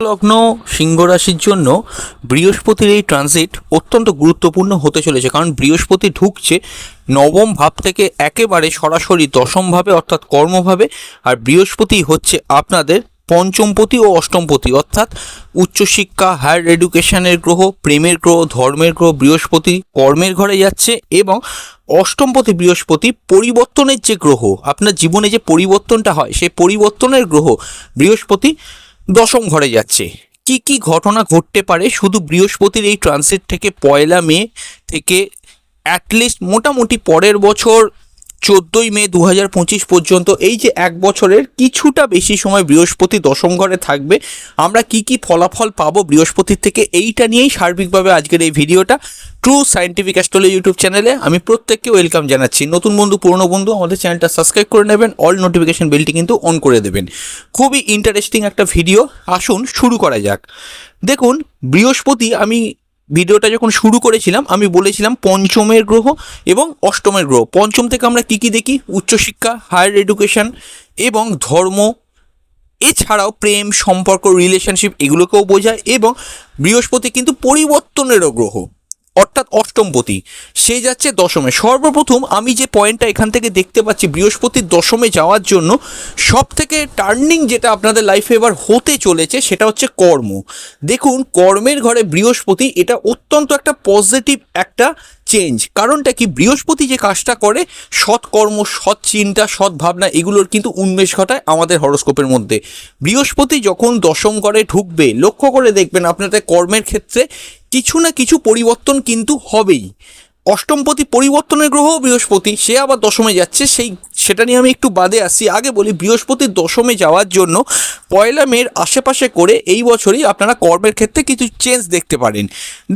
লগ্ন, সিংহ রাশির জন্য বৃহস্পতির এই ট্রানজিট অত্যন্ত গুরুত্বপূর্ণ হতে চলেছে। কারণ বৃহস্পতি ঢুকছে নবম ভাব থেকে একেবারে সরাসরি দশম ভাবে, অর্থাৎ কর্মভাবে। আর বৃহস্পতি হচ্ছে আপনাদের পঞ্চমপতি ও অষ্টমপতি, অর্থাৎ উচ্চশিক্ষা হায়ার এডুকেশনের গ্রহ, প্রেমের গ্রহ, ধর্মের গ্রহ বৃহস্পতি কর্মের ঘরে যাচ্ছে এবং অষ্টমপতি বৃহস্পতি পরিবর্তনের যে গ্রহ, আপনার জীবনে যে পরিবর্তনটা হয়, সেই পরিবর্তনের গ্রহ বৃহস্পতি দশম ঘরে যাচ্ছে। কি কি ঘটনা ঘটতে পারে? শুধু বৃহস্পতির এই ট্রানজিট থেকে পয়লা মে থেকে অ্যাটলিস্ট মোটামুটি পরের বছর চোদ্দোই মে দু হাজার পঁচিশ পর্যন্ত এই যে এক বছরের কিছুটা বেশি সময় বৃহস্পতি দশম ঘরে থাকবে, আমরা কি কি ফলাফল পাবো বৃহস্পতির থেকে এইটা নিয়েই সার্বিকভাবে আজকের এই ভিডিওটা। ট্রু সায়েন্টিফিক অ্যাস্ট্রোলজি ইউটিউব চ্যানেলে আমি প্রত্যেককে ওয়েলকাম জানাচ্ছি। নতুন বন্ধু, পুরনো বন্ধু, আমাদের চ্যানেলটা সাবস্ক্রাইব করে নেবেন অল নোটিফিকেশন বেলটি কিন্তু অন করে দেবেন। খুবই ইন্টারেস্টিং একটা ভিডিও আসুন শুরু করা যাক। দেখুন, বৃহস্পতি আমি ভিডিওটা যখন শুরু করেছিলাম, আমি বলেছিলাম পঞ্চমের গ্রহ এবং অষ্টমের গ্রহ। পঞ্চম থেকে আমরা কী কী দেখি? উচ্চশিক্ষা হায়ার এডুকেশন এবং ধর্ম, এছাড়াও প্রেম, সম্পর্ক রিলেশনশিপ এগুলোকেও বোঝায় এবং বৃহস্পতি কিন্তু পরিবর্তনেরও গ্রহ। অর্থাৎ অষ্টমপতি সে যাচ্ছে দশমে। সর্বপ্রথম আমি যে পয়েন্টটা এখান থেকে দেখতে পাচ্ছি বৃহস্পতির দশমে যাওয়ার জন্য সব থেকে টার্নিং যেটা আপনাদের লাইফে এবার হতে চলেছে সেটা হচ্ছে কর্ম। দেখুন, কর্মের ঘরে বৃহস্পতি, এটা অত্যন্ত একটা পজিটিভ একটা চেঞ্জ কারণটা কি? বৃহস্পতি যে কাজটা করে সৎ কর্ম সৎ চিন্তা, সৎ ভাবনা, এগুলোর কিন্তু উন্মেষ ঘটায় আমাদের হরস্কোপের মধ্যে। বৃহস্পতি যখন দশম ঘরে ঢুকবে, লক্ষ্য করে দেখবেন আপনাদের কর্মের ক্ষেত্রে কিছু না কিছু পরিবর্তন কিন্তু হবেই। অষ্টমপতি পরিবর্তনের গ্রহ বৃহস্পতি, সে আবার দশমে যাচ্ছে, সেই সেটা নিয়ে আমি একটু বাদে আসি। আগে বলি বৃহস্পতির দশমে যাওয়ার জন্য পয়লা মের আশেপাশে করে এই বছরই আপনারা কর্মের ক্ষেত্রে কিছু চেঞ্জ দেখতে পারেন।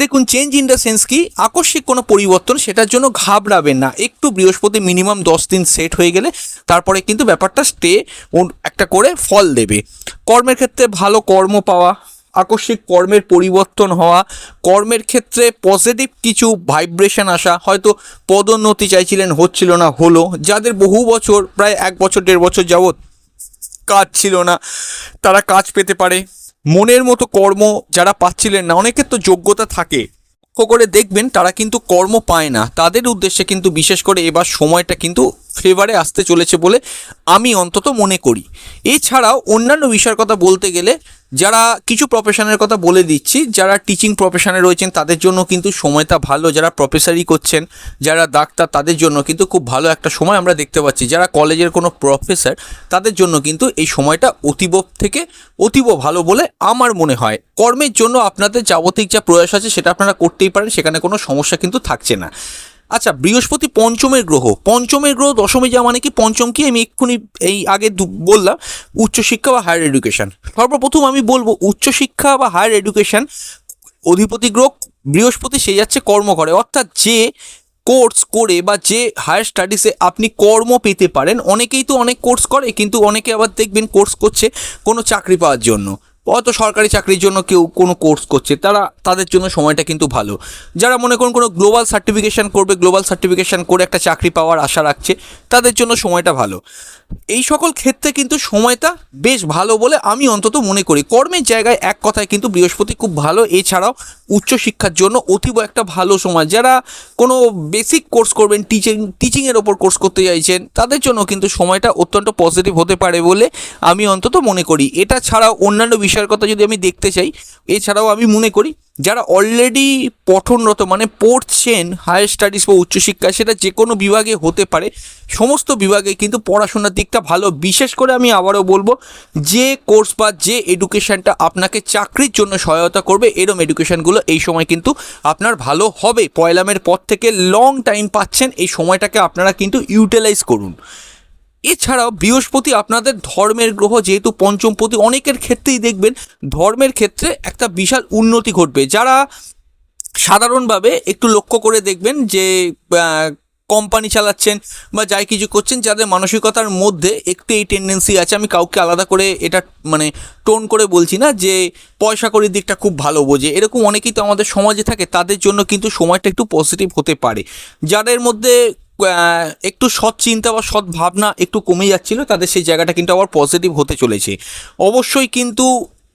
দেখুন চেঞ্জ ইন দ্য সেন্স কি, আকস্মিক কোনো পরিবর্তন সেটার জন্য ঘাবড়াবেন না। একটু বৃহস্পতি মিনিমাম দশ দিন সেট হয়ে গেলে তারপরে কিন্তু ব্যাপারটা স্টে একটা করে ফল দেবে। কর্মের ক্ষেত্রে ভালো কর্ম পাওয়া আকস্মিক কর্মের পরিবর্তন হওয়া, কর্মের ক্ষেত্রে পজিটিভ কিছু ভাইব্রেশন আসা, হয়তো পদোন্নতি চাইছিলেন, হচ্ছিল না, হলো। যাদের বহু বছর, প্রায় এক বছর, দেড় বছর যাবৎ কাজ ছিল না, তারা কাজ পেতে পারে। মনের মতো কর্ম যারা পাচ্ছিলেন না, অনেকের তো যোগ্যতা থাকে। করে দেখবেন, তারা কিন্তু কর্ম পায় না। তাদের উদ্দেশ্যে কিন্তু বিশেষ করে এবার সময়টা কিন্তু ফেভারে আসতে চলেছে বলে আমি অন্তত মনে করি। এছাড়াও অন্যান্য বিষয়ের কথা বলতে গেলে যারা কিছু প্রফেশনের কথা বলে দিচ্ছি, যারা টিচিং প্রফেশনে রয়েছেন, তাদের জন্য কিন্তু সময়টা ভালো। যারা প্রফেসরি করছেন, যারা ডাক্তার, তাদের জন্য কিন্তু খুব ভালো একটা সময় আমরা দেখতে পাচ্ছি। যারা কলেজের কোনো প্রফেসর তাদের জন্য কিন্তু এই সময়টা অতীব থেকে অতীব ভালো বলে আমার মনে হয়। কর্মের জন্য আপনাদের যাবতীয় যা প্রয়াস আছে, সেটা আপনারা করতেই পারেন। সেখানে কোনো সমস্যা কিন্তু থাকছে না। আচ্ছা বৃহস্পতি পঞ্চমের গ্রহ। পঞ্চমের গ্রহ দশমে যাওয়া মানে কি? পঞ্চম কি আমি এক্ষুনি এই আগে বললাম, উচ্চশিক্ষা বা হায়ার এডুকেশন সর্বপ্রথম আমি বলব, উচ্চশিক্ষা বা হায়ার এডুকেশন অধিপতি গ্রহ বৃহস্পতি সে যাচ্ছে কর্ম করে অর্থাৎ যে কোর্স করে বা যে হায়ার স্টাডিসে আপনি কর্ম পেতে পারেন, অনেকেই তো অনেক কোর্স করে, কিন্তু অনেকে আবার দেখবেন কোর্স করছে কোনো চাকরি পাওয়ার জন্য। হয়তো সরকারি চাকরির জন্য কেউ কোনো কোর্স করছে, তারা তাদের জন্য সময়টা কিন্তু ভালো। যারা মনে করুন কোনো গ্লোবাল সার্টিফিকেশান করবে গ্লোবাল সার্টিফিকেশান করে একটা চাকরি পাওয়ার আশা রাখছে, তাদের জন্য সময়টা ভালো। এই সকল ক্ষেত্রে কিন্তু সময়টা বেশ ভালো বলে আমি অন্তত মনে করি। কর্মের জায়গায় এক কথায় কিন্তু বৃহস্পতি খুব ভালো। এছাড়াও উচ্চশিক্ষার জন্য অতীব একটা ভালো সময়। যারা কোনো বেসিক কোর্স করবেন টিচিং টিচিংয়ের ওপর কোর্স করতে চাইছেন, তাদের জন্য কিন্তু সময়টা অত্যন্ত পজিটিভ হতে পারে বলে আমি অন্তত মনে করি। এটা ছাড়াও অন্যান্য বিষয়ের কথা যদি আমি দেখতে চাই, এছাড়াও আমি মনে করি যারা অলরেডি পঠনরত মানে পড়ছেন হায়ার স্টাডিজ বা উচ্চশিক্ষা সেটা যে কোনো বিভাগে হতে পারে। সমস্ত বিভাগে কিন্তু পড়াশোনার দিকটা ভালো। বিশেষ করে আমি আবারও বলব, যে কোর্স বা যে এডুকেশনটা আপনাকে চাকরির জন্য সহায়তা করবে, এরম এডুকেশনগুলো এই সময় কিন্তু আপনার ভালো হবে। পয়লামের পর থেকে লং টাইম পাচ্ছেন, এই সময়টাকে আপনারা কিন্তু ইউটিলাইজ করুন। এছাড়াও বৃহস্পতি আপনাদের ধর্মের গ্রহ যেহেতু পঞ্চমপতি, অনেকের ক্ষেত্রেই দেখবেন ধর্মের ক্ষেত্রে একটা বিশাল উন্নতি ঘটবে। যারা সাধারণভাবে একটু লক্ষ্য করে দেখবেন যে কোম্পানি চালাচ্ছেন বা যাই কিছু করছেন, যাদের মানসিকতার মধ্যে একটু এই টেন্ডেন্সি আছে, আমি কাউকে আলাদা করে এটা মানে টোন করে বলছি না যে, পয়সা করির দিকটা খুব ভালো বোঝে। এরকম অনেকেই তো আমাদের সমাজে থাকে, তাদের জন্য কিন্তু সময়টা একটু পজিটিভ হতে পারে। যাদের মধ্যে একটু সৎ চিন্তা বা সৎ ভাবনা একটু কমে যাচ্ছিল, তাদের সেই জায়গাটা কিন্তু আবার পজিটিভ হতে চলেছে। অবশ্যই কিন্তু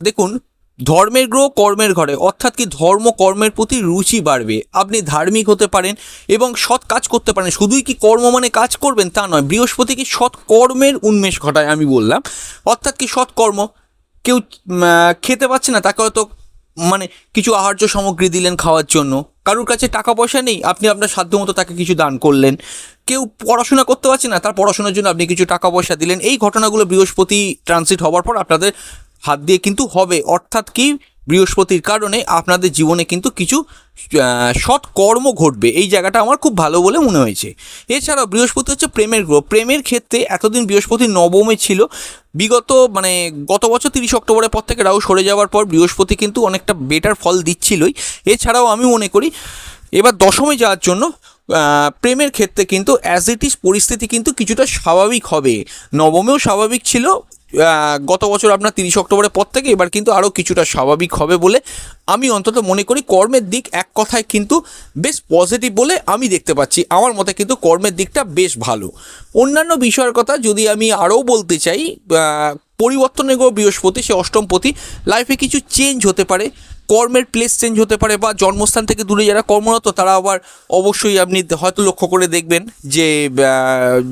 দেখুন, ধর্মের গ্রহ কর্মের ঘরে, অর্থাৎ কি ধর্ম কর্মের প্রতি রুচি বাড়বে। আপনি ধার্মিক হতে পারেন এবং সৎ কাজ করতে পারেন। শুধুই কি কর্ম মানে কাজ করবেন তা নয়, বৃহস্পতি কি সৎ কর্মের উন্মেষ ঘটায় আমি বললাম। অর্থাৎ কি সৎ কর্ম, কেউ খেতে পাচ্ছে না, তাকে হয়তো মানে কিছু আহার্য সামগ্রী দিলেন খাওয়ার জন্য। কারুর কাছে টাকা পয়সা নেই, আপনি আপনার সাধ্যমতো তাকে কিছু দান করলেন। কেউ পড়াশোনা করতে পারছে না, তার পড়াশোনার জন্য আপনি কিছু টাকা পয়সা দিলেন। এই ঘটনাগুলো বৃহস্পতি ট্রানজিট হওয়ার পর আপনাদের হাত দিয়ে কিন্তু হবে। অর্থাৎ কি? বৃহস্পতির কারণে আপনাদের জীবনে কিন্তু কিছু আহ, সৎ কর্ম ঘটবে। এই জায়গাটা আমার খুব ভালো বলে মনে হয়েছে। এছাড়াও বৃহস্পতি হচ্ছে প্রেমের গ্রহ। প্রেমের ক্ষেত্রে এতদিন বৃহস্পতি নবমে ছিল। বিগত মানে গত বছর তিরিশ অক্টোবরের পর থেকে রাহু সরে যাওয়ার পর বৃহস্পতি কিন্তু অনেকটা বেটার ফল দিচ্ছিলই। এছাড়াও আমি মনে করি এবার দশমে যাওয়ার জন্য প্রেমের ক্ষেত্রে কিন্তু অ্যাজ ইট ইজ পরিস্থিতি কিন্তু কিছুটা স্বাভাবিক হবে। নবমেও স্বাভাবিক ছিল গত বছর আপনার তিরিশ অক্টোবরের পর থেকে এবার কিন্তু আরও কিছুটা স্বাভাবিক হবে বলে আমি অন্তত মনে করি। কর্মের দিক এক কথায় কিন্তু বেশ পজিটিভ বলে আমি দেখতে পাচ্ছি। আমার মতে কিন্তু কর্মের দিকটা বেশ ভালো। অন্যান্য বিষয়ের কথা যদি আমি আরও বলতে চাই পরিবর্তনের গ্রহ বৃহস্পতি সে অষ্টমপতি লাইফে কিছু চেঞ্জ হতে পারে। কর্মের প্লেস চেঞ্জ হতে পারে বা জন্মস্থান থেকে দূরে যারা কর্মরত, তারা আবার অবশ্যই আপনি হয়তো লক্ষ্য করে দেখবেন যে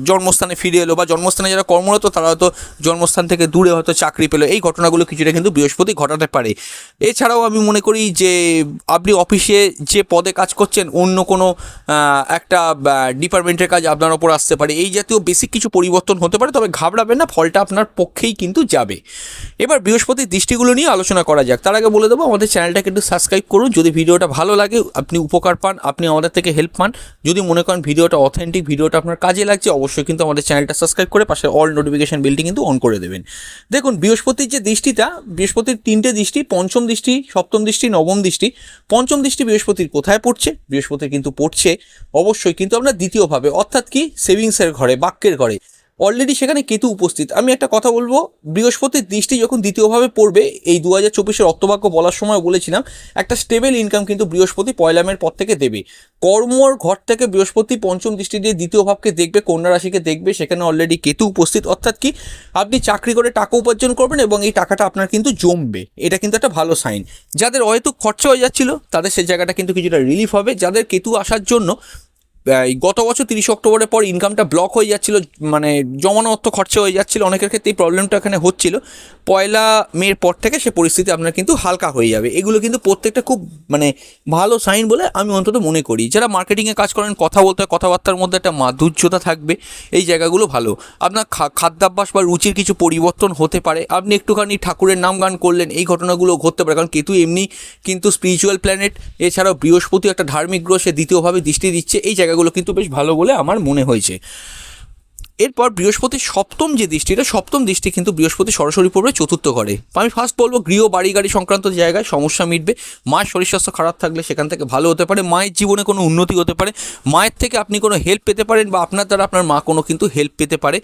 জন্মস্থানে ফিরে এলো বা জন্মস্থানে যারা কর্মরত, তারা হয়তো জন্মস্থান থেকে দূরে হয়তো চাকরি পেল। এই ঘটনাগুলো কিছুটা কিন্তু বৃহস্পতি ঘটাতে পারে। এছাড়াও আমি মনে করি যে, আপনি অফিসে যে পদে কাজ করছেন, অন্য কোনো একটা ডিপার্টমেন্টের কাজ আপনার ওপর আসতে পারে। এই জাতীয় বেসিক কিছু পরিবর্তন হতে পারে, তবে ঘাবড়াবেন না, ফলটা আপনার পক্ষেই কিন্তু যাবে। এবার বৃহস্পতির দৃষ্টিগুলো নিয়ে আলোচনা করা যাক। তার আগে বলে দেবো, আমাদের চ্যানেলটাকে একটু সাবস্ক্রাইব করুন। যদি ভিডিওটা ভালো লাগে, আপনি উপকার পান, আপনি আমাদের থেকে হেল্প পান। যদি মনে করেন ভিডিওটা অথেন্টিক ভিডিওটা আপনার কাজে লাগছে, অবশ্যই কিন্তু আমাদের চ্যানেলটা সাবস্ক্রাইব করে পাশে অল নোটিফিকেশন বিলটি কিন্তু অন করে দেবেন। দেখুন, বৃহস্পতির যে দৃষ্টিটা, বৃহস্পতির তিনটে দৃষ্টি, পঞ্চম দৃষ্টি, সপ্তম দৃষ্টি, নবম দৃষ্টি। পঞ্চম দৃষ্টি বৃহস্পতির কোথায় পড়ছে? বৃহস্পতি কিন্তু পড়ছে অবশ্যই কিন্তু আপনার দ্বিতীয়ভাবে, অর্থাৎ কি? সেভিংসের ঘরে, বাক্যের ঘরে। অলরেডি সেখানে কেতু উপস্থিত। আমি একটা কথা বলব, বৃহস্পতির দৃষ্টি যখন দ্বিতীয়ভাবে পড়বে, এই দু হাজার চব্বিশের অক্টোবাক্য বলার সময় বলেছিলাম, একটা স্টেবল ইনকাম কিন্তু বৃহস্পতি পয়লামের পর থেকে দেবে। কর্মর ঘর থেকে বৃহস্পতি পঞ্চম দৃষ্টি দিয়ে দ্বিতীয় ভাবকে দেখবে, কন্যা রাশিকে দেখবে, সেখানে অলরেডি কেতু উপস্থিত। অর্থাৎ কি, আপনি চাকরি করে টাকা উপার্জন করবেন এবং এই টাকাটা আপনার কিন্তু জমবে। এটা কিন্তু একটা ভালো সাইন যাদের হয়তো খরচা হয়ে যাচ্ছিল, তাদের সেই জায়গাটা কিন্তু কিছুটা রিলিফ হবে। যাদের কেতু আসার জন্য গত বছর তিরিশ অক্টোবরের পর ইনকামটা ব্লক হয়ে যাচ্ছিল মানে জমানো অর্থ খরচা হয়ে যাচ্ছিল অনেকের ক্ষেত্রে এই প্রবলেমটা এখানে হচ্ছিল। পয়লা মের পর থেকে সে পরিস্থিতি আপনার কিন্তু হালকা হয়ে যাবে। এগুলো কিন্তু প্রত্যেকটা খুব মানে ভালো সাইন বলে আমি অন্তত মনে করি। যারা মার্কেটিংয়ে কাজ করেন কথা বলতে হয়, কথাবার্তার মধ্যে একটা মাধুর্যতা থাকবে এই জায়গাগুলো ভালো। আপনার খাদ্যাভ্যাস বা রুচির কিছু পরিবর্তন হতে পারে। আপনি একটুখানি ঠাকুরের নাম গান করলেন এই ঘটনাগুলো ঘটতে পারে। কারণ কেতু এমনি কিন্তু স্পিরিচুয়াল প্ল্যানেট এছাড়াও বৃহস্পতি একটা ধার্মিক গ্রহ সে দ্বিতীয়ভাবে দৃষ্টি দিচ্ছে। এই জায়গাগুলো কিন্তু বেশ ভালো বলে আমার মনে হয়েছে। এরপর বৃহস্পতির সপ্তম যে দৃষ্টিটা, সপ্তম দৃষ্টি কিন্তু বৃহস্পতি সরাসরি পড়বে চতুর্থ ঘরে। আমি ফার্স্ট বলব গৃহ, বাড়ি, গাড়ি সংক্রান্ত জায়গায় সমস্যা মিটবে। মায়ের শরীর স্বাস্থ্য খারাপ থাকলে সেখান থেকে ভালো হতে পারে। মায়ের জীবনে কোনো উন্নতি হতে পারে। মায়ের থেকে আপনি কোনো হেল্প পেতে পারেন বা আপনার দ্বারা আপনার মা কোনো কিন্তু হেল্প পেতে পারে।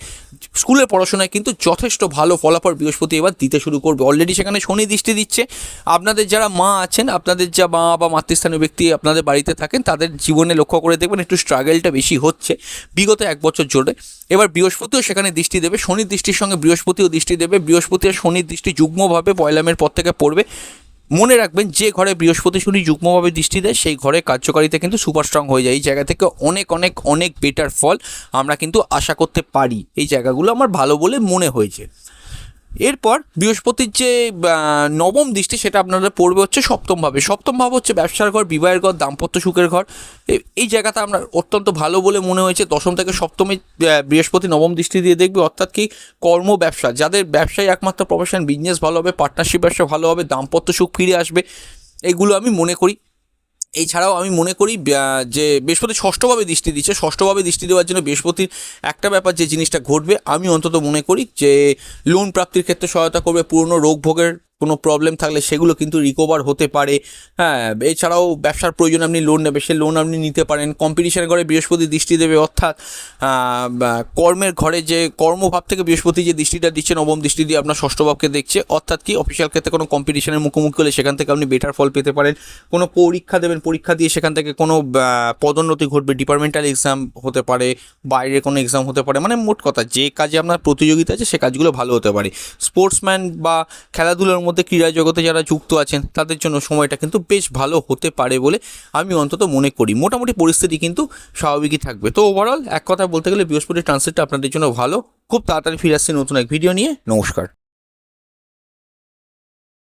স্কুলের পড়াশোনায় কিন্তু যথেষ্ট ভালো ফলাফল বৃহস্পতি এবার দিতে শুরু করবে। অলরেডি সেখানে শনি দৃষ্টি দিচ্ছে। আপনাদের যারা মা আছেন, আপনাদের যা মা বা মাতৃস্থানীয় ব্যক্তি আপনাদের বাড়িতে থাকেন, তাদের জীবনে লক্ষ্য করে দেখবেন একটু স্ট্রাগেলটা বেশি হচ্ছে। বিগত এক বছর জুড়ে এবার বৃহস্পতিও সেখানে দৃষ্টি দেবে। শনির দৃষ্টির সঙ্গে বৃহস্পতিও দৃষ্টি দেবে। বৃহস্পতি আর শনির দৃষ্টি যুগ্মভাবে পয়লামের পর থেকে পড়বে। মনে রাখবেন, যে ঘরে বৃহস্পতি শনি যুগ্মভাবে দৃষ্টি দেয়, সেই ঘরে কার্যকারিতা কিন্তু সুপার স্ট্রং হয়ে যায়। এই জায়গা থেকে অনেক অনেক অনেক বেটার ফল আমরা কিন্তু আশা করতে পারি। এই জায়গাগুলো আমার ভালো বলে মনে হয়েছে। এরপর বৃহস্পতির যে নবম দৃষ্টি সেটা আপনারা পড়বে হচ্ছে সপ্তম ভাবে। সপ্তম ভাব হচ্ছে ব্যবসার ঘর, বিবাহের ঘর, দাম্পত্য সুখের ঘর। এই জায়গাটা আমরা অত্যন্ত ভালো বলে মনে হয়েছে। দশম থেকে সপ্তমে বৃহস্পতি নবম দৃষ্টি দিয়ে দেখবে অর্থাৎ কি কর্ম ব্যবসা। যাদের ব্যবসায় একমাত্র প্রফেশন বিজনেস ভালো হবে পার্টনারশিপ ব্যবসা ভালো হবে, দাম্পত্য সুখ ফিরে আসবে, এগুলো আমি মনে করি। এছাড়াও আমি মনে করি যে বৃহস্পতি ষষ্ঠভাবে দৃষ্টি দিচ্ছে, ষষ্ঠভাবে দৃষ্টি দেওয়ার জন্য বৃহস্পতির একটা ব্যাপার যে জিনিসটা ঘটবে, আমি অন্তত মনে করি যে লোন প্রাপ্তির ক্ষেত্রে সহায়তা করবে, পুরনো রোগ ভোগের কোনো প্রবলেম থাকলে সেগুলো কিন্তু রিকভার হতে পারে। হ্যাঁ এছাড়াও ব্যবসার প্রয়োজন আপনি লোন নেবে সে লোন আপনি নিতে পারেন। কম্পিটিশনের ঘরে বৃহস্পতি দৃষ্টি দেবে, অর্থাৎ কর্মের ঘরে যে কর্মভাব থেকে বৃহস্পতি যে দৃষ্টিটা দিচ্ছে নবম দৃষ্টি দিয়ে আপনার ষষ্ঠ ভাবকে দেখছে। অর্থাৎ কি অফিসিয়াল ক্ষেত্রে কোনো কম্পিটিশনের মুখোমুখি হলে সেখান থেকে আপনি বেটার ফল পেতে পারেন। কোনো পরীক্ষা দেবেন, পরীক্ষা দিয়ে সেখান থেকে কোনো পদোন্নতি ঘটবে ডিপার্টমেন্টাল এক্সাম হতে পারে, বাইরে কোনো এক্সাম হতে পারে। মানে মোট কথা, যে কাজে আপনার প্রতিযোগিতা আছে, সে কাজগুলো ভালো হতে পারে। স্পোর্টসম্যান বা খেলাধুলার মধ্যে ক্রীড়া জগতে যারা যুক্ত আছেন, তাদের জন্য সময়টা কিন্তু বেশ ভালো হতে পারে বলে আমি অন্তত মনে করি। মোটামুটি পরিস্থিতি কিন্তু স্বাভাবিকই থাকবে। তো ওভারঅল এক কথা বলতে গেলে বৃহস্পতির ট্রান্সলেটটা আপনাদের জন্য ভালো। খুব তাড়াতাড়ি ফিরে আসছে নতুন এক ভিডিও নিয়ে। নমস্কার।